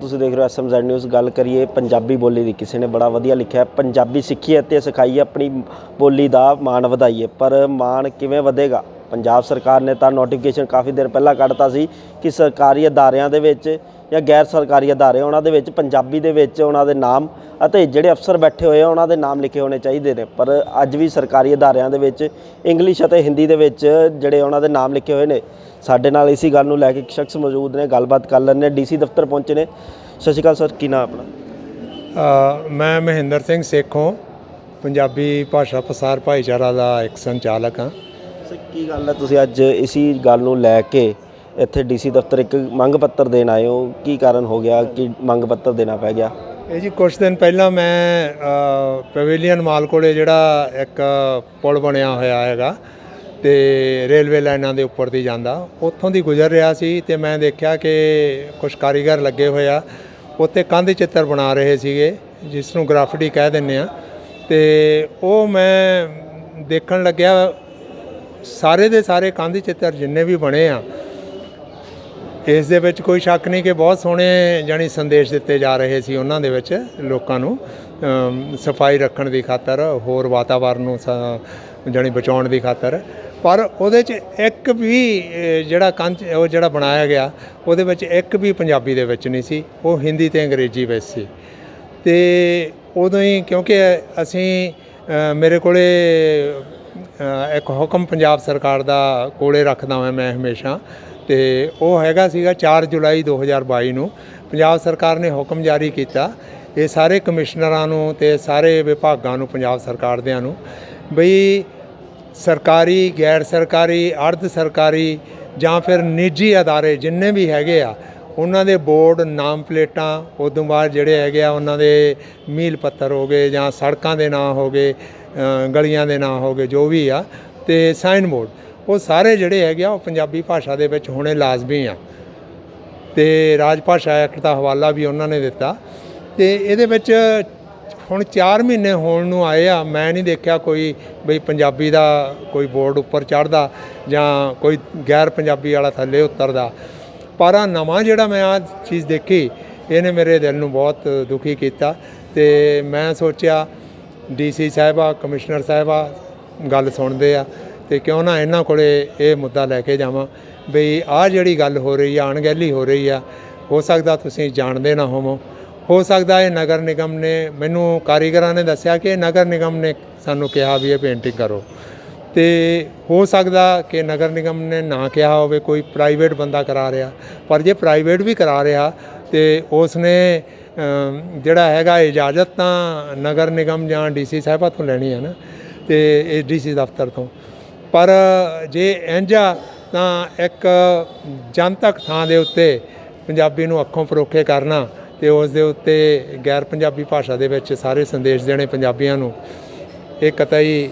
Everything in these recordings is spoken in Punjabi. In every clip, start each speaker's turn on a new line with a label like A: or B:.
A: ਤੁਸੀਂ ਦੇਖ ਰਹੇ ਹੋ ਐਸਐਮਜ਼ੈਡ ਨਿਊਜ਼। ਗੱਲ ਕਰੀਏ ਪੰਜਾਬੀ ਬੋਲੀ ਦੀ, ਕਿਸੇ ਨੇ ਬੜਾ ਵਧੀਆ ਲਿਖਿਆ ਪੰਜਾਬੀ ਸਿੱਖੀਏ ਅਤੇ ਸਿਖਾਈਏ ਆਪਣੀ ਬੋਲੀ ਦਾ ਮਾਣ ਵਧਾਈਏ ਪਰ ਮਾਣ ਕਿਵੇਂ ਵਧੇਗਾ? ਪੰਜਾਬ ਸਰਕਾਰ ਨੇ ਤਾਂ ਨੋਟੀਫਿਕੇਸ਼ਨ ਕਾਫੀ ਦਿਨ ਪਹਿਲਾਂ ਕੱਢਤਾ ਸੀ ਕਿ ਸਰਕਾਰੀ ਅਦਾਰਿਆਂ ਦੇ ਵਿੱਚ ਜਾਂ ਗੈਰ ਸਰਕਾਰੀ ਅਦਾਰੇ ਉਹਨਾਂ ਦੇ ਵਿੱਚ ਪੰਜਾਬੀ ਦੇ ਵਿੱਚ ਉਹਨਾਂ ਦੇ ਨਾਮ ਅਤੇ ਜਿਹੜੇ ਅਫਸਰ ਬੈਠੇ ਹੋਏ ਆ ਉਹਨਾਂ ਦੇ ਨਾਮ ਲਿਖੇ ਹੋਣੇ ਚਾਹੀਦੇ ਨੇ। ਪਰ ਅੱਜ ਵੀ ਸਰਕਾਰੀ ਅਦਾਰਿਆਂ ਦੇ ਵਿੱਚ ਇੰਗਲਿਸ਼ ਅਤੇ ਹਿੰਦੀ ਦੇ ਵਿੱਚ ਜਿਹੜੇ ਉਹਨਾਂ ਦੇ ਨਾਮ ਲਿਖੇ ਹੋਏ ਨੇ ਸਾਡੇ ਨਾਲ ਇਸੀ ਗੱਲ ਨੂੰ ਲੈ ਕੇ ਇੱਕ ਸ਼ਖਸ ਮੌਜੂਦ ਨੇ ਗੱਲਬਾਤ ਕਰ ਨੇ ਡੀਸੀ ਦਫ਼ਤਰ ਪਹੁੰਚੇ ਨੇ। ਸਤਿ ਸ਼੍ਰੀ ਅਕਾਲ ਸਰ ਕੀ ਨਾਮ ਆਪਣਾ?
B: ਮੈਂ ਮਹਿੰਦਰ ਸਿੰਘ ਸੇਖੋਂ ਪੰਜਾਬੀ ਭਾਸ਼ਾ ਪ੍ਰਸਾਰ ਭਾਈਚਾਰਾ ਦਾ ਇੱਕ ਸੰਚਾਲਕ ਹਾਂ।
A: ਸਰ ਕੀ ਗੱਲ ਹੈ? ਤੁਸੀਂ ਅੱਜ ਇਸੀ ਗੱਲ ਨੂੰ ਲੈ ਕੇ ਇੱਥੇ ਡੀਸੀ ਦਫ਼ਤਰ ਇੱਕ ਮੰਗ ਪੱਤਰ ਦੇਣ ਆਏ ਹੋ? ਕੀ ਕਾਰਨ ਹੋ ਗਿਆ ਕਿ ਮੰਗ ਪੱਤਰ ਦੇਣਾ ਪੈ ਗਿਆ?
B: ਇਹ ਜੀ ਕੁਝ ਦਿਨ ਪਹਿਲਾਂ ਮੈਂ ਅ, ਪਵੇਲੀਅਨ ਮਾਲ ਕੋਲੇ ਜਿਹੜਾ ਇੱਕ ਪੁਲ ਬਣਿਆ ਹੋਇਆ ਹੈਗਾ ਤੇ ਰੇਲਵੇ ਲਾਈਨਾਂ ਦੇ ਉੱਪਰ ਦੀ ਜਾਂਦਾ। ਉੱਥੋਂ ਦੀ ਗੁਜ਼ਰ ਰਿਹਾ ਸੀ ਤੇ ਮੈਂ ਦੇਖਿਆ ਕਿ ਕੁਝ ਕਾਰੀਗਰ ਲੱਗੇ ਹੋਇਆ ਉੱਤੇ ਕੰਧ ਚਿੱਤਰ ਬਣਾ ਰਹੇ ਸੀਗੇ ਜਿਸ ਨੂੰ ਗ੍ਰਾਫਿਟੀ ਕਹਿ ਦਿੰਦੇ ਆ। ਤੇ ਉਹ ਮੈਂ ਦੇਖਣ ਲੱਗਿਆ ਸਾਰੇ ਦੇ ਸਾਰੇ ਕੰਧ ਚਿੱਤਰ ਜਿੰਨੇ ਵੀ ਬਣੇ ਆ ਇਸ ਦੇ ਵਿੱਚ ਕੋਈ ਸ਼ੱਕ ਨਹੀਂ ਕਿ ਬਹੁਤ ਸੋਹਣੇ ਜਾਨੀ ਸੰਦੇਸ਼ ਦਿੱਤੇ ਜਾ ਰਹੇ ਸੀ ਉਹਨਾਂ ਦੇ ਵਿੱਚ ਲੋਕਾਂ ਨੂੰ ਸਫ਼ਾਈ ਰੱਖਣ ਦੀ ਖਾਤਰ, ਹੋਰ ਵਾਤਾਵਰਨ ਨੂੰ ਸ- ਜਾਣੀ ਬਚਾਉਣ ਦੀ ਖਾਤਰ। ਪਰ ਉਹਦੇ 'ਚ ਇੱਕ ਵੀ ਜਿਹੜਾ ਕੰਚ, ਉਹ ਜਿਹੜਾ ਬਣਾਇਆ ਗਿਆ, ਉਹਦੇ ਵਿੱਚ ਇੱਕ ਵੀ ਪੰਜਾਬੀ ਦੇ ਵਿੱਚ ਨਹੀਂ ਸੀ, ਉਹ ਹਿੰਦੀ ਤੇ ਅੰਗਰੇਜ਼ੀ ਵਿੱਚ ਸੀ। ਤੇ ਉਦੋਂ ਹੀ ਕਿਉਂਕਿ ਅਸੀਂ ਮੇਰੇ ਕੋਲੇ ਇੱਕ ਹੁਕਮ ਪੰਜਾਬ ਸਰਕਾਰ ਦਾ ਕੋਲੇ ਰੱਖਦਾ ਹਾਂ ਮੈਂ ਹਮੇਸ਼ਾ ਤੇ ਉਹ ਹੈਗਾ ਸੀਗਾ 4 ਜੁਲਾਈ 2022 ਨੂੰ। ਪੰਜਾਬ ਸਰਕਾਰ ਨੇ ਹੁਕਮ ਜਾਰੀ ਕੀਤਾ। ਇਹ ਸਾਰੇ ਕਮਿਸ਼ਨਰਾਂ ਨੂੰ ਤੇ ਸਾਰੇ ਵਿਭਾਗਾਂ ਨੂੰ, ਪੰਜਾਬ ਸਰਕਾਰ ਦਿਆਂ ਨੂੰ ਬਈ ਸਰਕਾਰੀ, ਗੈਰ ਸਰਕਾਰੀ, ਅਰਧ ਸਰਕਾਰੀ ਜਾਂ ਫਿਰ ਨਿੱਜੀ ਅਦਾਰੇ ਜਿੰਨੇ ਵੀ ਹੈਗੇ ਆ, ਉਹਨਾਂ ਦੇ ਬੋਰਡ, ਨਾਮ ਪਲੇਟਾਂ, ਉਦੋਂ ਬਾਅਦ ਜਿਹੜੇ ਹੈਗੇ ਆ, ਉਹਨਾਂ ਦੇ ਮੀਲ ਪੱਤਰ ਹੋ ਗਏ ਜਾਂ ਸੜਕਾਂ ਦੇ ਨਾਂ ਹੋ ਗਏ ਗਲੀਆਂ ਦੇ ਨਾਂ ਹੋ ਗਏ, ਜੋ ਵੀ ਆ, ਤੇ ਸਾਈਨ ਬੋਰਡ। ਉਹ ਸਾਰੇ ਜਿਹੜੇ ਹੈਗੇ ਆ, ਉਹ ਪੰਜਾਬੀ ਭਾਸ਼ਾ ਦੇ ਵਿੱਚ ਹੋਣੇ ਲਾਜ਼ਮੀ ਆ। ਤੇ ਰਾਜ ਭਾਸ਼ਾ ਐਕਟ ਦਾ ਹਵਾਲਾ ਵੀ ਉਹਨਾਂ ਨੇ ਦਿੱਤਾ। ਤੇ ਇਹਦੇ ਵਿੱਚ ਹੁਣ 4 ਮਹੀਨੇ ਹੋਣ ਨੂੰ ਆਏ ਆ, ਮੈਂ ਨਹੀਂ ਦੇਖਿਆ ਕੋਈ ਬਈ ਪੰਜਾਬੀ ਦਾ ਕੋਈ ਬੋਰਡ ਉੱਪਰ ਚੜਦਾ ਜਾਂ ਕੋਈ ਗੈਰ ਪੰਜਾਬੀ ਵਾਲਾ ਥੱਲੇ ਉਤਰਦਾ। ਪਰ ਆ ਨਵਾਂ ਜਿਹੜਾ ਮੈਂ ਆ ਚੀਜ਼ ਦੇਖੀ, ਇਹਨੇ ਮੇਰੇ ਦਿਲ ਨੂੰ ਬਹੁਤ ਦੁਖੀ ਕੀਤਾ ਤੇ ਮੈਂ ਸੋਚਿਆ ਡੀਸੀ ਸਾਹਿਬਾ ਕਮਿਸ਼ਨਰ ਸਾਹਿਬਾ ਗੱਲ ਸੁਣਦੇ ਆ। ਤੇ ਕਿਉਂ ਨਾ ਇਹਨਾਂ ਕੋਲੇ ਇਹ ਮੁੱਦਾ ਲੈ ਕੇ ਜਾਵਾਂ ਬਈ ਆਹ ਜਿਹੜੀ ਗੱਲ ਹੋ ਰਹੀ ਆ, ਅਣਗਹਿਲੀ ਹੋ ਰਹੀ ਆ, ਹੋ ਸਕਦਾ ਤੁਸੀਂ ਜਾਣਦੇ ਨਾ ਹੋਵੋ। ਹੋ ਸਕਦਾ ਇਹ ਨਗਰ ਨਿਗਮ ਨੇ ਮੈਨੂੰ ਕਾਰੀਗਰਾਂ ਨੇ ਦੱਸਿਆ ਕਿ ਨਗਰ ਨਿਗਮ ਨੇ ਸਾਨੂੰ ਕਿਹਾ ਵੀ ਇਹ ਪੇਂਟਿੰਗ ਕਰੋ। ਤੇ ਹੋ ਸਕਦਾ ਕਿ ਨਗਰ ਨਿਗਮ ਨੇ ਨਾ ਕਿਹਾ ਹੋਵੇ, ਕੋਈ ਪ੍ਰਾਈਵੇਟ ਬੰਦਾ ਕਰਾ ਰਿਹਾ। ਪਰ ਜੇ ਪ੍ਰਾਈਵੇਟ ਵੀ ਕਰਾ ਰਿਹਾ ਤੇ ਉਸ ਨੇ ਜਿਹੜਾ ਹੈਗਾ ਇਜਾਜ਼ਤ ਤਾਂ ਨਗਰ ਨਿਗਮ ਜਾਂ ਡੀਸੀ ਸਾਹਿਬਾ ਤੋਂ ਲੈਣੀ ਹੈ ਨਾ, ਤੇ ਇਹ ਡੀਸੀ ਦਫ਼ਤਰ ਤੋਂ। ਪਰ ਜੇ ਆ ਤਾਂ ਇੱਕ ਜਨਤਕ ਥਾਂ ਦੇ ਉੱਤੇ ਪੰਜਾਬੀ ਨੂੰ ਅੱਖੋਂ ਪਰੋਖੇ ਕਰਨਾ ਤੇ ਉਸ ਦੇ ਉੱਤੇ ਗੈਰ ਪੰਜਾਬੀ ਭਾਸ਼ਾ ਦੇ ਵਿੱਚ ਸਾਰੇ ਸੰਦੇਸ਼ ਦੇਣੇ ਪੰਜਾਬੀਆਂ ਨੂੰ ਇਹ ਕਤਈ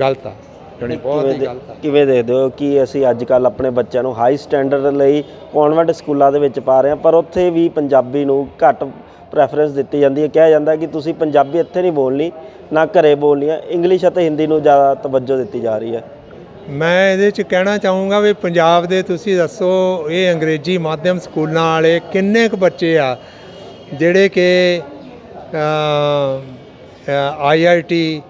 B: ਗਲਤ ਆ। ਜਾਣੀ ਬਹੁਤ ਹੀ ਗਲਤ ਆ।
A: ਕਿਵੇਂ ਦੇਖਦੇ ਹੋ ਕਿ ਅਸੀਂ ਅੱਜ ਕੱਲ ਆਪਣੇ ਬੱਚਿਆਂ ਨੂੰ ਹਾਈ ਸਟੈਂਡਰਡ ਲਈ ਕਨਵੈਂਟ ਸਕੂਲਾਂ ਦੇ ਵਿੱਚ ਪਾ ਰਹੇ ਹਾਂ ਪਰ ਉੱਥੇ ਵੀ ਪੰਜਾਬੀ ਨੂੰ ਘੱਟ ਪ੍ਰੈਫਰੈਂਸ ਦਿੱਤੀ ਜਾਂਦੀ ਹੈ। ਕਿਹਾ ਜਾਂਦਾ ਕਿ ਤੁਸੀਂ ਪੰਜਾਬੀ ਇੱਥੇ ਨਹੀਂ ਬੋਲਣੀ ਨਾ ਘਰੇ ਬੋਲਣੀ ਹੈ ਇੰਗਲਿਸ਼ ਅਤੇ ਹਿੰਦੀ ਨੂੰ ਜ਼ਿਆਦਾ ਤਵੱਜੋ ਦਿੱਤੀ ਜਾ ਰਹੀ ਹੈ।
B: ਮੈਂ ਇਹਦੇ ਚ ਕਹਿਣਾ ਚਾਹੂੰਗਾ ਵੀ ਪੰਜਾਬ ਦੇ ਤੁਸੀਂ ਦੱਸੋ, ਇਹ ਅੰਗਰੇਜ਼ੀ ਮਾਧਿਅਮ ਸਕੂਲਾਂ ਵਾਲੇ ਕਿੰਨੇ ਕੁ ਬੱਚੇ ਆ ਜਿਹੜੇ ਕਿ ਆਈਆਈਟੀ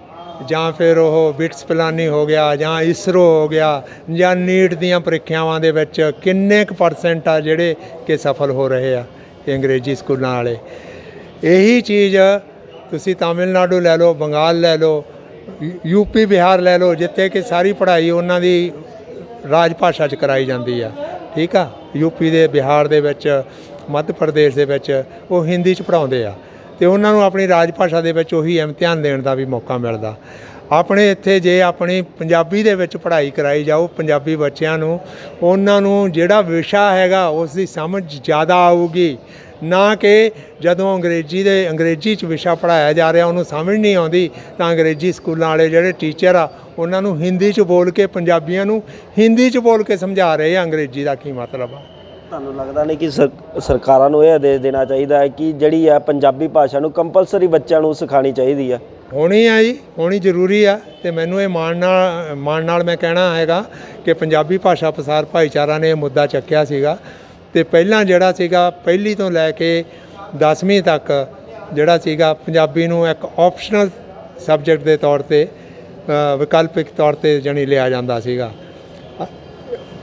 B: ਜਾਂ ਫਿਰ ਉਹ ਬਿਟਸ ਪਲਾਨੀ ਹੋ ਗਿਆ ਜਾਂ ਇਸਰੋ ਹੋ ਗਿਆ ਜਾਂ ਨੀਟ ਦੀਆਂ ਪ੍ਰੀਖਿਆਵਾਂ ਦੇ ਵਿੱਚ ਕਿੰਨੇ ਕੁ ਪਰਸੈਂਟ ਆ ਜਿਹੜੇ ਕਿ ਸਫਲ ਹੋ ਰਹੇ ਆ ਇਹ ਅੰਗਰੇਜ਼ੀ ਸਕੂਲਾਂ ਵਾਲੇ। ਇਹੀ ਚੀਜ਼ ਤੁਸੀਂ ਤਾਮਿਲਨਾਡੂ ਲੈ ਲਓ, ਬੰਗਾਲ ਲੈ ਲਓ ਯੂਪੀ ਬਿਹਾਰ ਲੈ ਲਓ, ਜਿੱਥੇ ਕਿ ਸਾਰੀ ਪੜ੍ਹਾਈ ਉਹਨਾਂ ਦੀ ਰਾਜ ਭਾਸ਼ਾ 'ਚ ਕਰਾਈ ਜਾਂਦੀ ਆ। ਠੀਕ ਆ? ਯੂਪੀ ਦੇ, ਬਿਹਾਰ ਦੇ ਵਿੱਚ, ਮੱਧ ਪ੍ਰਦੇਸ਼ ਦੇ ਵਿੱਚ ਉਹ ਹਿੰਦੀ 'ਚ ਪੜਾਉਂਦੇ ਆ। ਤੇ ਉਹਨਾਂ ਨੂੰ ਆਪਣੀ ਰਾਜ ਭਾਸ਼ਾ ਦੇ ਵਿੱਚ ਉਹੀ ਇਮਤਿਹਾਨ ਦੇਣ ਦਾ ਵੀ ਮੌਕਾ ਮਿਲਦਾ। ਆਪਣੇ ਇੱਥੇ ਜੇ ਆਪਣੀ ਪੰਜਾਬੀ ਦੇ ਵਿੱਚ ਪੜ੍ਹਾਈ ਕਰਾਈ ਜਾਓ ਪੰਜਾਬੀ ਬੱਚਿਆਂ ਨੂੰ, ਉਹਨਾਂ ਨੂੰ ਜਿਹੜਾ ਵਿਸ਼ਾ ਹੈਗਾ, ਉਸ ਦੀ ਸਮਝ ਜ਼ਿਆਦਾ ਆਊਗੀ। ਨਾ ਕਿ ਜਦੋਂ ਅੰਗਰੇਜ਼ੀ ਦੇ ਅੰਗਰੇਜ਼ੀ 'ਚ ਵਿਸ਼ਾ ਪੜਾਇਆ ਜਾ ਰਿਹਾ ਉਹਨੂੰ ਸਮਝ ਨਹੀਂ ਆਉਂਦੀ ਤਾਂ ਅੰਗਰੇਜ਼ੀ ਸਕੂਲਾਂ ਵਾਲੇ ਜਿਹੜੇ ਟੀਚਰ ਆ ਉਹਨਾਂ ਨੂੰ ਹਿੰਦੀ 'ਚ ਬੋਲ ਕੇ ਪੰਜਾਬੀਆਂ ਨੂੰ ਹਿੰਦੀ 'ਚ ਬੋਲ ਕੇ ਸਮਝਾ ਰਹੇ ਆ ਅੰਗਰੇਜ਼ੀ ਦਾ ਕੀ ਮਤਲਬ ਆ।
A: ਤੁਹਾਨੂੰ ਲੱਗਦਾ ਨਹੀਂ ਕਿ ਸਰ- ਸਰਕਾਰਾਂ ਨੂੰ ਇਹ ਆਦੇਸ਼ ਦੇਣਾ ਚਾਹੀਦਾ ਹੈ ਕਿ ਜਿਹੜੀ ਹੈ ਪੰਜਾਬੀ ਭਾਸ਼ਾ ਨੂੰ ਕੰਪਲਸਰੀ ਬੱਚਿਆਂ ਨੂੰ ਸਿਖਾਣੀ ਚਾਹੀਦੀ ਹੈ
B: ਹੋਣੀ ਆ ਜੀ ਹੋਣੀ ਜ਼ਰੂਰੀ ਆ ਤੇ ਮੈਨੂੰ ਇਹ ਮਾਣ ਨਾਲ ਮਾਣ ਨਾਲ ਮੈਂ ਕਹਿਣਾ ਹੈਗਾ ਕਿ ਪੰਜਾਬੀ ਭਾਸ਼ਾ ਪ੍ਰਸਾਰ ਭਾਈਚਾਰਾ ਨੇ ਇਹ ਮੁੱਦਾ ਚੱਕਿਆ ਸੀਗਾ। ਤੇ ਪਹਿਲਾਂ ਜਿਹੜਾ ਸੀਗਾ, ਪਹਿਲੀ ਤੋਂ ਲੈ ਕੇ 10ਵੀਂ ਤੱਕ ਜਿਹੜਾ ਸੀਗਾ, ਪੰਜਾਬੀ ਨੂੰ ਇੱਕ ਆਪਸ਼ਨਲ ਸਬਜੈਕਟ ਦੇ ਤੌਰ ਤੇ ਵਿਕਲਪਿਕ ਤੌਰ ਤੇ ਜਾਣੀ ਲਿਆ ਜਾਂਦਾ ਸੀਗਾ।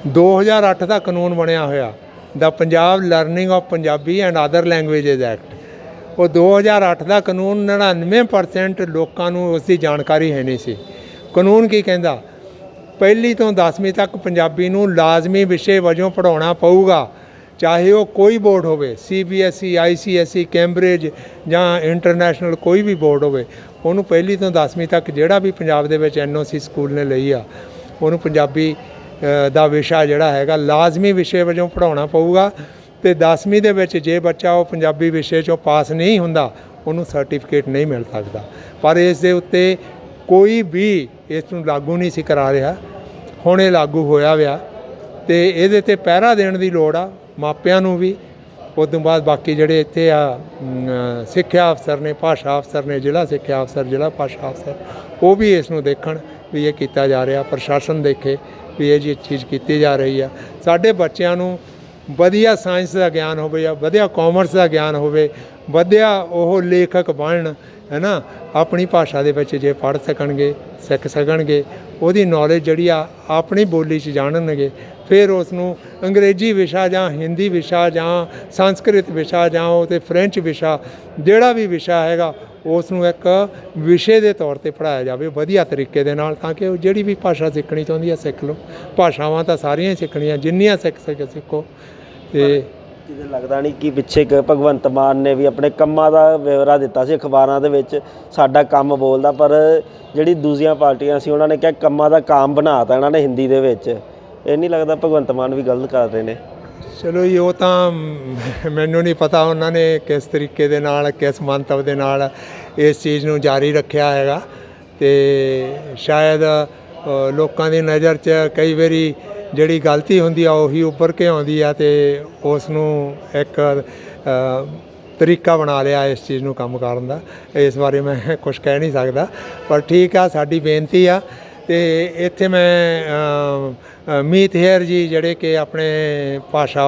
B: 2008 ਦਾ ਕਾਨੂੰਨ ਬਣਿਆ ਹੋਇਆ। ਦਾ Punjab learning of Punjabi and other languages act ਉਹ 2008 ਦਾ ਕਾਨੂੰਨ 99% ਲੋਕਾਂ ਨੂੰ ਉਸ ਦੀ ਜਾਣਕਾਰੀ ਹੈ ਨਹੀਂ ਸੀ। ਕਾਨੂੰਨ ਕੀ ਕਹਿੰਦਾ? ਪਹਿਲੀ ਤੋਂ 10ਵੀਂ ਤੱਕ ਪੰਜਾਬੀ ਨੂੰ ਲਾਜ਼ਮੀ ਵਿਸ਼ੇ ਵਜੋਂ ਪੜਾਉਣਾ ਪਊਗਾ। ਚਾਹੇ ਉਹ ਕੋਈ ਬੋਰਡ ਹੋਵੇ ਸੀਬੀਐਸਈ ਆਈਸੀਐਸਈ ਕੈਂਬਰਿਜ ਜਾਂ ਇੰਟਰਨੈਸ਼ਨਲ ਕੋਈ ਵੀ ਬੋਰਡ ਹੋਵੇ, ਉਹਨੂੰ ਪਹਿਲੀ ਤੋਂ 10ਵੀਂ ਤੱਕ ਜਿਹੜਾ ਵੀ ਪੰਜਾਬ ਦੇ ਵਿੱਚ ਐਨਓਸੀ ਸਕੂਲ ਨੇ ਲਈ ਆ, ਉਹਨੂੰ ਪੰਜਾਬੀ ਦਾ ਵਿਸ਼ਾ ਜਿਹੜਾ ਹੈਗਾ, ਲਾਜ਼ਮੀ ਵਿਸ਼ੇ ਵਜੋਂ ਪੜਾਉਣਾ ਪਊਗਾ ਤੇ 10ਵੀਂ ਦੇ ਵਿੱਚ ਜੇ ਬੱਚਾ ਉਹ ਪੰਜਾਬੀ ਵਿਸ਼ੇ ਚੋਂ ਪਾਸ ਨਹੀਂ ਹੁੰਦਾ, ਉਹਨੂੰ ਸਰਟੀਫਿਕੇਟ ਨਹੀਂ ਮਿਲ ਸਕਦਾ। ਪਰ ਇਸ ਦੇ ਉੱਤੇ ਕੋਈ ਵੀ ਇਸ ਨੂੰ ਲਾਗੂ ਨਹੀਂ ਸੀ ਕਰਾ ਰਿਹਾ, ਹੁਣ ਇਹ ਲਾਗੂ ਹੋਇਆ ਵਿਆ ਤੇ ਇਹਦੇ ਤੇ ਪਹਿਰਾ ਦੇਣ ਦੀ ਲੋੜ ਆ ਮਾਪਿਆਂ ਨੂੰ ਵੀ, ਉਸ ਤੋਂ ਬਾਅਦ ਬਾਕੀ ਜਿਹੜੇ ਇੱਥੇ ਆ ਸਿੱਖਿਆ ਅਫਸਰ ਨੇ, ਭਾਸ਼ਾ ਅਫਸਰ ਨੇ, ਜ਼ਿਲ੍ਹਾ ਸਿੱਖਿਆ ਅਫਸਰ, ਜ਼ਿਲ੍ਹਾ ਭਾਸ਼ਾ ਅਫਸਰ, ਉਹ ਵੀ ਇਸ ਨੂੰ ਦੇਖਣ ਵੀ ਇਹ ਕੀਤਾ ਜਾ ਰਿਹਾ, ਪ੍ਰਸ਼ਾਸਨ ਦੇਖੇ ਵੀ ਇਹ ਜੀ ਚੀਜ਼ ਕੀਤੀ ਜਾ ਰਹੀ ਆ। ਸਾਡੇ ਬੱਚਿਆਂ ਨੂੰ ਵਧੀਆ ਸਾਇੰਸ ਦਾ ਗਿਆਨ ਹੋਵੇ ਜਾਂ ਵਧੀਆ ਕਾਮਰਸ ਦਾ ਗਿਆਨ ਹੋਵੇ, ਵਧੀਆ ਉਹ ਲੇਖਕ ਬਣਨ ਹੈ ਨਾ ਆਪਣੀ ਭਾਸ਼ਾ ਦੇ ਵਿੱਚ ਜੇ ਪੜ੍ਹ ਸਕਣਗੇ, ਸਿੱਖ ਸਕਣਗੇ, ਉਹਦੀ ਨੌਲੇਜ ਜਿਹੜੀ ਆ, ਆਪਣੀ ਬੋਲੀ 'ਚ ਜਾਣਨਗੇ ਫਿਰ ਉਸ ਨੂੰ ਅੰਗਰੇਜ਼ੀ ਵਿਸ਼ਾ ਜਾਂ ਹਿੰਦੀ ਵਿਸ਼ਾ ਜਾਂ ਸੰਸਕ੍ਰਿਤ ਵਿਸ਼ਾ ਜਾਂ ਉਹ ਤੇ ਫ੍ਰੈਂਚ ਵਿਸ਼ਾ, ਜਿਹੜਾ ਵੀ ਵਿਸ਼ਾ ਹੈਗਾ ਉਸ ਨੂੰ ਇੱਕ ਵਿਸ਼ੇ ਦੇ ਤੌਰ ਤੇ ਪੜਾਇਆ ਜਾਵੇ ਵਧੀਆ ਤਰੀਕੇ ਦੇ ਨਾਲ, ਤਾਂ ਕਿ ਉਹ ਜਿਹੜੀ ਵੀ ਭਾਸ਼ਾ ਸਿੱਖਣੀ ਚਾਹੁੰਦੀ ਹੈ ਸਿੱਖ ਲਓ। ਭਾਸ਼ਾਵਾਂ ਤਾਂ ਸਾਰੀਆਂ ਹੀ ਸਿੱਖਣੀਆਂ, ਜਿੰਨੀਆਂ ਸਿੱਖ ਸਕੇ ਸਿੱਖੋ। ਤੇ
A: ਕਿਤੇ ਲੱਗਦਾ ਨਹੀਂ ਕਿ ਪਿੱਛੇ ਇੱਕ ਭਗਵੰਤ ਮਾਨ ਨੇ ਵੀ ਆਪਣੇ ਕੰਮਾਂ ਦਾ ਵਿਵਰਾ ਦਿੱਤਾ ਸੀ ਅਖਬਾਰਾਂ ਦੇ ਵਿੱਚ, ਸਾਡਾ ਕੰਮ ਬੋਲਦਾ, ਪਰ ਜਿਹੜੀ ਦੂਜੀਆਂ ਪਾਰਟੀਆਂ ਸੀ, ਉਹਨਾਂ ਨੇ ਕਿਹਾ ਕੰਮਾਂ ਦਾ ਕਾਮ ਬਣਾਤਾ ਇਹਨਾਂ ਨੇ ਹਿੰਦੀ ਦੇ ਵਿੱਚ। ਇਹ ਨਹੀਂ ਲੱਗਦਾ ਭਗਵੰਤ ਮਾਨ ਵੀ ਗਲਤ ਕਰ ਰਹੇ ਨੇ।
B: ਚਲੋ ਜੀ, ਉਹ ਤਾਂ ਮੈਨੂੰ ਨਹੀਂ ਪਤਾ ਉਹਨਾਂ ਨੇ ਕਿਸ ਤਰੀਕੇ ਦੇ ਨਾਲ, ਕਿਸ ਮੰਤਵ ਦੇ ਨਾਲ ਇਸ ਚੀਜ਼ ਨੂੰ ਜਾਰੀ ਰੱਖਿਆ ਹੈਗਾ। ਤੇ ਸ਼ਾਇਦ ਲੋਕਾਂ ਦੀ ਨਜ਼ਰ 'ਚ ਕਈ ਵਾਰੀ ਜਿਹੜੀ ਗਲਤੀ ਹੁੰਦੀ ਆ, ਉਹੀ ਉੱਪਰ ਕੇ ਆਉਂਦੀ ਆ ਤੇ ਉਸ ਨੂੰ ਇੱਕ ਤਰੀਕਾ ਬਣਾ ਲਿਆ ਇਸ ਚੀਜ਼ ਨੂੰ ਕੰਮ ਕਰਨ ਦਾ। ਇਸ ਬਾਰੇ ਮੈਂ ਕੁਝ ਕਹਿ ਨਹੀਂ ਸਕਦਾ, ਪਰ ਠੀਕ ਆ, ਸਾਡੀ ਬੇਨਤੀ ਆ ਤੇ ਇੱਥੇ ਮੈਂ ਮੀਤ ਹੇਅਰ ਜੀ ਜਿਹੜੇ ਕਿ ਆਪਣੇ ਭਾਸ਼ਾ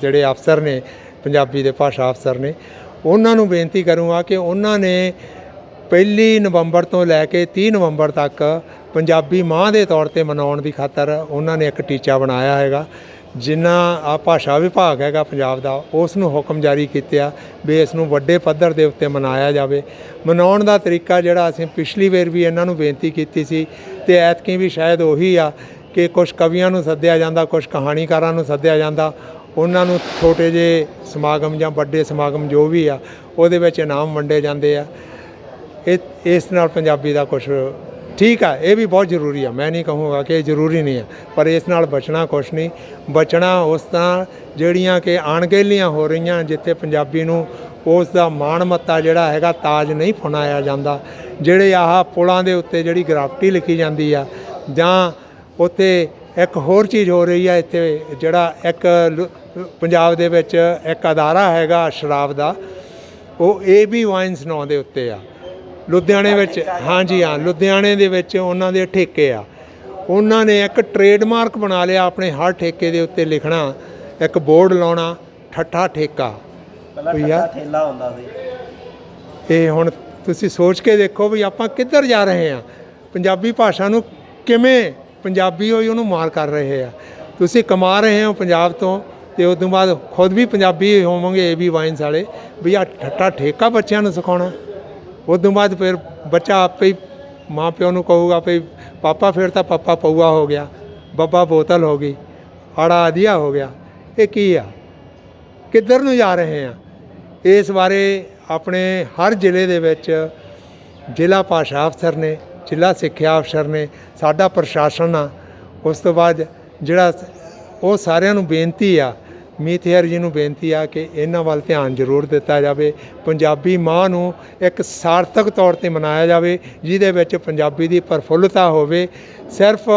B: ਜਿਹੜੇ ਅਫਸਰ ਨੇ, ਪੰਜਾਬੀ ਦੇ ਭਾਸ਼ਾ ਅਫਸਰ ਨੇ, ਉਹਨਾਂ ਨੂੰ ਬੇਨਤੀ ਕਰੂੰਗਾ ਕਿ ਉਹਨਾਂ ਨੇ ਪਹਿਲੀ ਨਵੰਬਰ ਤੋਂ ਲੈ ਕੇ 30 ਨਵੰਬਰ ਤੱਕ ਪੰਜਾਬੀ ਮਾਂ ਦੇ ਤੌਰ ਤੇ ਮਨਾਉਣ ਦੀ ਖਾਤਰ ਉਹਨਾਂ ਨੇ ਇੱਕ ਟੀਚਾ ਬਣਾਇਆ ਹੈਗਾ। ਜਿੰਨਾ ਆ ਭਾਸ਼ਾ ਵਿਭਾਗ ਹੈਗਾ ਪੰਜਾਬ ਦਾ, ਉਸ ਨੂੰ ਹੁਕਮ ਜਾਰੀ ਕੀਤਾ ਵੀ ਇਸ ਨੂੰ ਵੱਡੇ ਪੱਧਰ ਦੇ ਉੱਤੇ ਮਨਾਇਆ ਜਾਵੇ। ਮਨਾਉਣ ਦਾ ਤਰੀਕਾ ਜਿਹੜਾ ਅਸੀਂ ਪਿਛਲੀ ਵਾਰ ਵੀ ਇਹਨਾਂ ਨੂੰ ਬੇਨਤੀ ਕੀਤੀ ਸੀ ਤੇ ਐਤਕੀ ਵੀ ਸ਼ਾਇਦ ਉਹੀ ਆ ਕਿ ਕੁਝ ਕਵੀਆਂ ਨੂੰ ਸੱਦਿਆ ਜਾਂਦਾ ਕੁਝ ਕਹਾਣੀਕਾਰਾਂ ਨੂੰ ਸੱਦਿਆ ਜਾਂਦਾ, ਉਹਨਾਂ ਨੂੰ ਛੋਟੇ ਜਿਹੇ ਸਮਾਗਮ ਜਾਂ ਵੱਡੇ ਸਮਾਗਮ ਜੋ ਵੀ ਆ, ਉਹਦੇ ਵਿੱਚ ਇਨਾਮ ਵੰਡੇ ਜਾਂਦੇ ਆ। ਇਹ, ਇਸ ਨਾਲ ਪੰਜਾਬੀ ਦਾ ਕੁਝ ਠੀਕ ਆ, ਇਹ ਵੀ ਬਹੁਤ ਜ਼ਰੂਰੀ ਆ। ਮੈਂ ਨਹੀਂ ਕਹੂੰਗਾ ਕਿ ਇਹ ਜ਼ਰੂਰੀ ਨਹੀਂ ਹੈ ਪਰ ਇਸ ਨਾਲ ਬਚਣਾ ਕੁਛ ਨਹੀਂ। ਬਚਣਾ ਉਸ ਤਰ੍ਹਾਂ ਜਿਹੜੀਆਂ ਕਿ ਅਣਗਹਿਲੀਆਂ ਹੋ ਰਹੀਆਂ ਜਿੱਥੇ ਪੰਜਾਬੀ ਨੂੰ ਉਸ ਦਾ ਮਾਣ ਮੱਤਾ ਜਿਹੜਾ ਹੈਗਾ ਤਾਜ ਨਹੀਂ ਫਨਾਇਆ ਜਾਂਦਾ, ਜਿਹੜੇ ਆਹ ਪੁਲਾਂ ਦੇ ਉੱਤੇ ਜਿਹੜੀ ਗ੍ਰਾਫਟੀ ਲਿਖੀ ਜਾਂਦੀ ਆ, ਜਾਂ ਉੱਥੇ ਇੱਕ ਹੋਰ ਚੀਜ਼ ਹੋ ਰਹੀ ਆ, ਇੱਥੇ ਜਿਹੜਾ ਇੱਕ ਪੰਜਾਬ ਦੇ ਵਿੱਚ ਇੱਕ ਅਦਾਰਾ ਹੈਗਾ ਸ਼ਰਾਬ ਦਾ, ਉਹ ਏ ਬੀ ਵਾਈਨਸ ਨਾਂ ਦੇ ਉੱਤੇ ਆ। ਲੁਧਿਆਣੇ ਵਿੱਚ। ਹਾਂਜੀ ਹਾਂ ਲੁਧਿਆਣੇ ਦੇ ਵਿੱਚ ਉਹਨਾਂ ਦੇ ਠੇਕੇ ਆ। ਉਹਨਾਂ ਨੇ ਇੱਕ ਟ੍ਰੇਡਮਾਰਕ ਬਣਾ ਲਿਆ ਆਪਣੇ ਹਰ ਠੇਕੇ ਦੇ ਉੱਤੇ ਲਿਖਣਾ ਇੱਕ ਬੋਰਡ ਲਾਉਣਾ ਠੱਠਾ ਠੇਕਾ।
A: ਪਹਿਲਾਂ
B: ਵੀ
A: ਠੱਠਾ ਠੇਲਾ ਹੁੰਦਾ ਸੀ।
B: ਇਹ ਹੁਣ ਤੁਸੀਂ ਸੋਚ ਕੇ ਦੇਖੋ ਵੀ ਆਪਾਂ ਕਿੱਧਰ ਜਾ ਰਹੇ ਹਾਂ। ਪੰਜਾਬੀ ਭਾਸ਼ਾ ਨੂੰ ਕਿਵੇਂ ਪੰਜਾਬੀ ਹੋਈ ਉਹਨੂੰ ਮਾਰ ਕਰ ਰਹੇ ਆ। ਤੁਸੀਂ ਕਮਾ ਰਹੇ ਹੋ ਪੰਜਾਬ ਤੋਂ ਤੇ ਉਸ ਤੋਂ ਬਾਅਦ ਖੁਦ ਵੀ ਪੰਜਾਬੀ ਹੋਵੋਗੇ ਏ ਬੀ ਵਾਈਨਸ ਵਾਲੇ ਵੀ ਆ ਠੱਟਾ ਠੇਕਾ ਬੱਚਿਆਂ ਨੂੰ ਸਿਖਾਉਣਾ। ਉਸ ਤੋਂ ਬਾਅਦ ਫਿਰ ਬੱਚਾ ਆਪੇ ਹੀ ਮਾਂ ਪਿਓ ਨੂੰ ਕਹੂਗਾ ਵੀ ਪਾਪਾ, ਫਿਰ ਤਾਂ ਪਾਪਾ ਪਊਆ ਹੋ ਗਿਆ, ਬੱਬਾ ਬੋਤਲ ਹੋ ਗਈ, ਆੜਾ ਆਦੀਆ ਹੋ ਗਿਆ। ਇਹ ਕੀ ਆ? ਕਿੱਧਰ ਨੂੰ ਜਾ ਰਹੇ ਆ? ਇਸ ਬਾਰੇ ਆਪਣੇ ਹਰ ਜ਼ਿਲ੍ਹੇ ਦੇ ਵਿੱਚ ਜ਼ਿਲ੍ਹਾ ਭਾਸ਼ਾ ਅਫਸਰ ਨੇ, ਜ਼ਿਲ੍ਹਾ ਸਿੱਖਿਆ ਅਫਸਰ ਨੇ, ਸਾਡਾ ਪ੍ਰਸ਼ਾਸਨ ਆ। ਉਸ ਤੋਂ ਬਾਅਦ ਜਿਹੜਾ ਉਹ ਸਾਰਿਆਂ ਨੂੰ ਬੇਨਤੀ ਆ ਮੀਥੇਰ ਜੀ ਨੂੰ ਬੇਨਤੀ ਆ ਕਿ ਇਹਨਾਂ ਵੱਲ ਧਿਆਨ ਜ਼ਰੂਰ ਦਿੱਤਾ ਜਾਵੇ। ਪੰਜਾਬੀ ਮਾਂ ਨੂੰ ਇੱਕ ਸਾਰਥਕ ਤੌਰ ਤੇ ਮਨਾਇਆ ਜਾਵੇ, ਜਿਹਦੇ ਵਿੱਚ ਪੰਜਾਬੀ ਦੀ ਪ੍ਰਫੁੱਲਤਾ ਹੋਵੇ। ਸਿਰਫ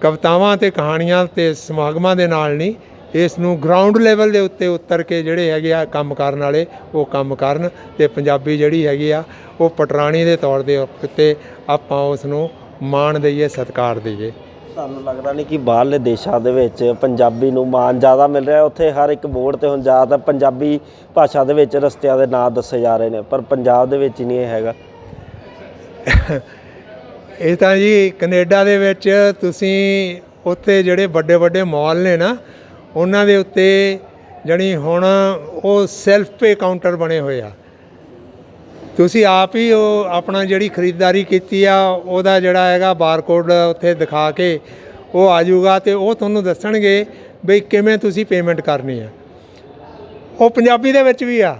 B: ਕਵਿਤਾਵਾਂ ਤੇ ਕਹਾਣੀਆਂ ਤੇ ਸਮਾਗਮਾਂ ਦੇ ਨਾਲ ਨਹੀਂ, ਇਸ ਨੂੰ ਗਰਾਊਂਡ ਲੈਵਲ ਦੇ ਉੱਤੇ ਉਤਰ ਕੇ ਜਿਹੜੇ ਹੈਗੇ ਆ ਕੰਮ ਕਰਨ ਵਾਲੇ, ਉਹ ਕੰਮ ਕਰਨ ਤੇ ਪੰਜਾਬੀ ਜਿਹੜੀ ਹੈਗੀ ਆ, ਉਹ ਪਟਰਾਣੀ ਦੇ ਤੌਰ ਦੇ ਉੱਤੇ ਆਪਾਂ ਉਸ ਨੂੰ ਮਾਣ ਦਈਏ, ਸਤਿਕਾਰ ਦਈਏ।
A: ਤੁਹਾਨੂੰ ਲੱਗਦਾ ਨਹੀਂ ਕਿ ਬਾਹਰਲੇ ਦੇਸ਼ਾਂ ਦੇ ਵਿੱਚ ਪੰਜਾਬੀ ਨੂੰ ਮਾਣ ਜ਼ਿਆਦਾ ਮਿਲ ਰਿਹਾ? ਉੱਥੇ ਹਰ ਇੱਕ ਬੋਰਡ ਤੇ ਹੁਣ ਜ਼ਿਆਦਾ ਪੰਜਾਬੀ ਭਾਸ਼ਾ ਦੇ ਵਿੱਚ ਰਸਤਿਆਂ ਦੇ ਨਾਂ ਦੱਸੇ ਜਾ ਰਹੇ ਨੇ, ਪਰ ਪੰਜਾਬ ਦੇ ਵਿੱਚ ਹੀ ਨਹੀਂ ਇਹ ਹੈਗਾ।
B: ਇਹ ਤਾਂ ਜੀ ਕੈਨੇਡਾ ਦੇ ਵਿੱਚ ਤੁਸੀਂ ਉੱਥੇ ਜਿਹੜੇ ਵੱਡੇ ਵੱਡੇ ਮਾਲ ਨੇ ਨਾ, ਉਹਨਾਂ ਦੇ ਉੱਤੇ ਜਣੀ ਹੁਣ ਉਹ ਸੈਲਫ ਪੇ ਕਾਊਂਟਰ ਬਣੇ ਹੋਏ ਆ। ਤੁਸੀਂ ਆਪ ਹੀ ਉਹ ਆਪਣਾ ਜਿਹੜੀ ਖਰੀਦਦਾਰੀ ਕੀਤੀ ਆ, ਉਹਦਾ ਜਿਹੜਾ ਹੈਗਾ ਬਾਰਕੋਡ ਉੱਥੇ ਦਿਖਾ ਕੇ ਉਹ ਆ ਜਾਊਗਾ ਤੇ ਉਹ ਤੁਹਾਨੂੰ ਦੱਸਣਗੇ ਵੀ ਕਿਵੇਂ ਤੁਸੀਂ ਪੇਮੈਂਟ ਕਰਨੀ ਆ। ਉਹ ਪੰਜਾਬੀ ਦੇ ਵਿੱਚ ਵੀ ਆ।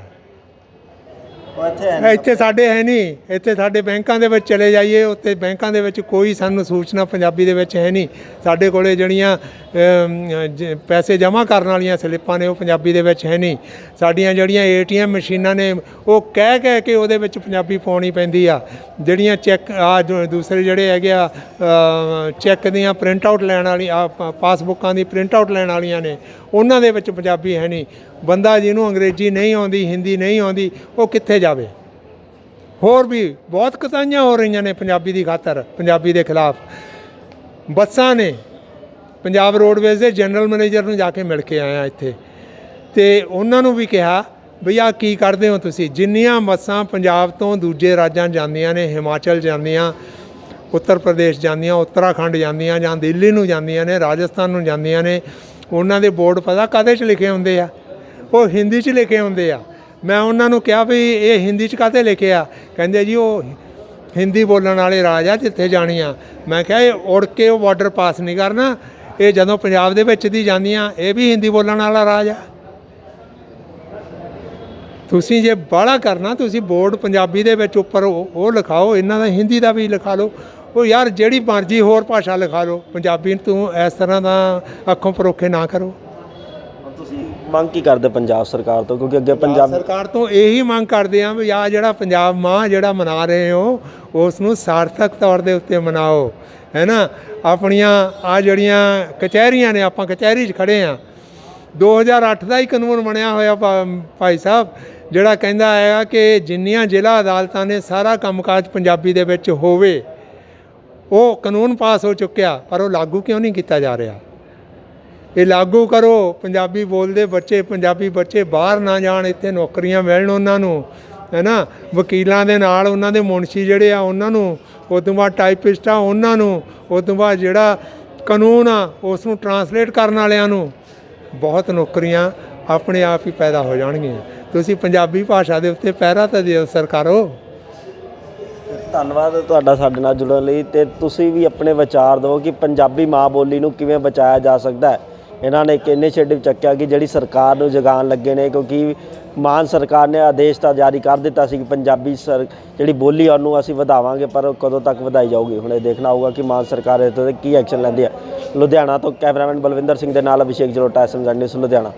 A: ਇੱਥੇ
B: ਸਾਡੇ ਹੈ ਨਹੀਂ। ਇੱਥੇ ਸਾਡੇ ਬੈਂਕਾਂ ਦੇ ਵਿੱਚ ਚਲੇ ਜਾਈਏ, ਉੱਥੇ ਬੈਂਕਾਂ ਦੇ ਵਿੱਚ ਕੋਈ ਸਾਨੂੰ ਸੂਚਨਾ ਪੰਜਾਬੀ ਦੇ ਵਿੱਚ ਹੈ ਨਹੀਂ। ਸਾਡੇ ਕੋਲੇ ਜਿਹੜੀਆਂ ਪੈਸੇ ਜਮ੍ਹਾਂ ਕਰਨ ਵਾਲੀਆਂ ਸਲਿੱਪਾਂ ਨੇ, ਉਹ ਪੰਜਾਬੀ ਦੇ ਵਿੱਚ ਹੈ ਨਹੀਂ। ਸਾਡੀਆਂ ਜਿਹੜੀਆਂ ਏਟੀਐਮ ਮਸ਼ੀਨਾਂ ਨੇ, ਉਹ ਕਹਿ ਕਹਿ ਕੇ ਉਹਦੇ ਵਿੱਚ ਪੰਜਾਬੀ ਪਾਉਣੀ ਪੈਂਦੀ ਆ। ਜਿਹੜੀਆਂ ਚੈੱਕ, ਆ ਜੋ, ਦੂਸਰੇ ਜਿਹੜੇ ਹੈਗੇ ਆ ਚੈੱਕ ਦੀਆਂ ਪ੍ਰਿੰਟ ਆਊਟ ਲੈਣ ਵਾਲੀ, ਆ ਪਾਸਬੁੱਕਾਂ ਦੀ ਪ੍ਰਿੰਟ ਆਊਟ ਲੈਣ ਵਾਲੀਆਂ ਨੇ, ਉਹਨਾਂ ਦੇ ਵਿੱਚ ਪੰਜਾਬੀ ਹੈ ਨਹੀਂ। ਬੰਦਾ ਜਿਹਨੂੰ ਅੰਗਰੇਜ਼ੀ ਨਹੀਂ ਆਉਂਦੀ, ਹਿੰਦੀ ਨਹੀਂ ਆਉਂਦੀ, ਉਹ ਕਿੱਥੇ ਜਾਵੇ? ਹੋਰ ਵੀ ਬਹੁਤ ਕਤਾਈਆਂ ਹੋ ਰਹੀਆਂ ਨੇ ਪੰਜਾਬੀ ਦੀ ਖਾਤਰ, ਪੰਜਾਬੀ ਦੇ ਖਿਲਾਫ। ਬੱਸਾਂ ਨੇ ਪੰਜਾਬ ਰੋਡਵੇਜ਼ ਦੇ ਜਨਰਲ ਮੈਨੇਜਰ ਨੂੰ ਜਾ ਕੇ ਮਿਲ ਕੇ ਆਇਆ ਇੱਥੇ। ਤੇ ਉਹਨਾਂ ਨੂੰ ਵੀ ਕਿਹਾ ਵੀ ਆਹ ਕੀ ਕਰਦੇ ਹੋ ਤੁਸੀਂ? ਜਿੰਨੀਆਂ ਬੱਸਾਂ ਪੰਜਾਬ ਤੋਂ ਦੂਜੇ ਰਾਜਾਂ ਜਾਂਦੀਆਂ ਨੇ, ਹਿਮਾਚਲ ਜਾਂਦੀਆਂ, ਉੱਤਰ ਪ੍ਰਦੇਸ਼ ਜਾਂਦੀਆਂ, ਉੱਤਰਾਖੰਡ ਜਾਂਦੀਆਂ ਜਾਂ ਦਿੱਲੀ ਨੂੰ ਜਾਂਦੀਆਂ ਨੇ, ਰਾਜਸਥਾਨ ਨੂੰ ਜਾਂਦੀਆਂ ਨੇ, ਉਹਨਾਂ ਦੇ ਬੋਰਡ ਪਤਾ ਕਾਹਦੇ 'ਚ ਲਿਖੇ ਹੁੰਦੇ ਆ? ਉਹ ਹਿੰਦੀ 'ਚ ਲਿਖੇ ਆਉਂਦੇ ਆ। ਮੈਂ ਉਹਨਾਂ ਨੂੰ ਕਿਹਾ ਵੀ ਇਹ ਹਿੰਦੀ 'ਚ ਕਾਹਤੇ ਲਿਖੇ ਆ? ਕਹਿੰਦੇ ਜੀ ਉਹ ਹਿੰਦੀ ਬੋਲਣ ਵਾਲੇ ਰਾਜ ਆ ਜਿੱਥੇ ਜਾਣੀ ਆ। ਮੈਂ ਕਿਹਾ ਇਹ ਉੜ ਕੇ ਉਹ ਬਾਰਡਰ ਪਾਸ ਨਹੀਂ ਕਰਨਾ। ਇਹ ਜਦੋਂ ਪੰਜਾਬ ਦੇ ਵਿੱਚ ਦੀ ਜਾਂਦੀਆਂ, ਇਹ ਵੀ ਹਿੰਦੀ ਬੋਲਣ ਵਾਲਾ ਰਾਜ ਆ। ਤੁਸੀਂ ਜੇ ਬਾਹਲਾ ਕਰਨਾ, ਤੁਸੀਂ ਬੋਰਡ ਪੰਜਾਬੀ ਦੇ ਵਿੱਚ ਉੱਪਰ ਉਹ ਲਿਖਾਓ, ਇਹਨਾਂ ਦਾ ਹਿੰਦੀ ਦਾ ਵੀ ਲਿਖਾ ਲਓ। ਉਹ ਯਾਰ ਜਿਹੜੀ ਮਰਜ਼ੀ ਹੋਰ ਭਾਸ਼ਾ ਲਿਖਾ ਲਓ। ਪੰਜਾਬੀ ਨੂੰ ਤੂੰ ਇਸ ਤਰ੍ਹਾਂ ਦਾ ਅੱਖੋਂ ਪਰੋਖੇ ਨਾ ਕਰੋ।
A: ਮੰਗ ਕੀ ਕਰਦੇ ਪੰਜਾਬ ਸਰਕਾਰ ਤੋਂ? ਕਿਉਂਕਿ ਅੱਗੇ ਪੰਜਾਬ
B: ਸਰਕਾਰ ਤੋਂ ਇਹੀ ਮੰਗ ਕਰਦੇ ਆ ਵੀ ਆ ਜਿਹੜਾ ਪੰਜਾਬ ਮਾਹ ਜਿਹੜਾ ਮਨਾ ਰਹੇ ਹੋ ਉਸ ਨੂੰ ਸਾਰਥਕ ਤੌਰ ਦੇ ਉੱਤੇ ਮਨਾਓ ਹੈ ਨਾ? ਆਪਣੀਆਂ ਆ ਜਿਹੜੀਆਂ ਕਚਹਿਰੀਆਂ ਨੇ ਆਪਾਂ ਕਚਹਿਰੀ 'ਚ ਖੜੇ ਆ 2008 ਦਾ ਹੀ ਕਾਨੂੰਨ ਬਣਿਆ ਹੋਇਆ ਭਾਈ ਸਾਹਿਬ ਜਿਹੜਾ ਕਹਿੰਦਾ ਹੈਗਾ ਕਿ ਜਿੰਨੀਆਂ ਜ਼ਿਲ੍ਹਾ ਅਦਾਲਤਾਂ ਨੇ ਸਾਰਾ ਕੰਮਕਾਜ ਪੰਜਾਬੀ ਦੇ ਵਿੱਚ ਹੋਵੇ ਉਹ ਕਾਨੂੰਨ ਪਾਸ ਹੋ ਚੁੱਕਿਆ ਪਰ ਉਹ ਲਾਗੂ ਕਿਉਂ ਨਹੀਂ ਕੀਤਾ ਜਾ ਰਿਹਾ? ਇਹ ਲਾਗੂ ਕਰੋ, ਪੰਜਾਬੀ ਬੋਲਦੇ ਬੱਚੇ, ਪੰਜਾਬੀ ਬੱਚੇ ਬਾਹਰ ਨਾ ਜਾਣ, ਇੱਥੇ ਨੌਕਰੀਆਂ ਮਿਲਣ ਉਹਨਾਂ ਨੂੰ ਹੈ ਨਾ ਵਕੀਲਾਂ ਦੇ ਨਾਲ ਉਹਨਾਂ ਦੇ ਮੁਨਸ਼ੀ ਜਿਹੜੇ ਆ ਉਹਨਾਂ ਨੂੰ ਉਸ ਤੋਂ ਬਾਅਦ ਟਾਈਪਿਸਟ ਆ ਉਹਨਾਂ ਨੂੰ ਉਸ ਤੋਂ ਬਾਅਦ ਜਿਹੜਾ ਕਾਨੂੰਨ ਆ ਉਸ ਨੂੰ ਟਰਾਂਸਲੇਟ ਕਰਨ ਵਾਲਿਆਂ ਨੂੰ, ਬਹੁਤ ਨੌਕਰੀਆਂ ਆਪਣੇ ਆਪ ਹੀ ਪੈਦਾ ਹੋ ਜਾਣਗੀਆਂ। ਤੁਸੀਂ ਪੰਜਾਬੀ ਭਾਸ਼ਾ ਦੇ ਉੱਤੇ ਪਹਿਰਾ ਤਾਂ ਦਿਓ ਸਰਕਾਰੋ
A: ਧੰਨਵਾਦ ਤੁਹਾਡਾ ਸਾਡੇ ਨਾਲ ਜੁੜਨ ਲਈ ਤੇ ਤੁਸੀਂ ਵੀ ਆਪਣੇ ਵਿਚਾਰ ਦਿਓ ਕਿ ਪੰਜਾਬੀ ਮਾਂ ਬੋਲੀ ਨੂੰ ਕਿਵੇਂ ਬਚਾਇਆ ਜਾ ਸਕਦਾ ਹੈ। ਇਹਨਾਂ ਨੇ ਇੱਕ ਇਨੀਸ਼ੀਏਟਿਵ ਚੱਕਿਆ ਕਿ ਜਿਹੜੀ ਸਰਕਾਰ ਨੂੰ ਜਗਾਉਣ ਲੱਗੇ ਨੇ, ਕਿਉਂਕਿ ਮਾਨ ਸਰਕਾਰ ਨੇ ਆਦੇਸ਼ ਤਾਂ ਜਾਰੀ ਕਰ ਦਿੱਤਾ ਸੀ ਕਿ ਪੰਜਾਬੀ ਸਰ, ਜਿਹੜੀ ਬੋਲੀ ਆ ਉਹਨੂੰ ਅਸੀਂ ਵਧਾਵਾਂਗੇ, ਪਰ ਕਦੋਂ ਤੱਕ ਵਧਾਈ ਜਾਊਗੀ? ਹੁਣ ਇਹ ਦੇਖਣਾ ਹੋਊਗਾ ਕਿ ਮਾਨ ਸਰਕਾਰ ਇਹ ਤੇ ਕੀ ਐਕਸ਼ਨ ਲੈਂਦੀ ਹੈ। ਲੁਧਿਆਣਾ ਤੋਂ ਕੈਮਰਾਮੈਨ ਬਲਵਿੰਦਰ ਸਿੰਘ ਦੇ ਨਾਲ ਅਭਿਸ਼ੇਕ ਜਲੋਟਾ ਐਸਐਮ ਨਿਊਜ਼ ਲੁਧਿਆਣਾ।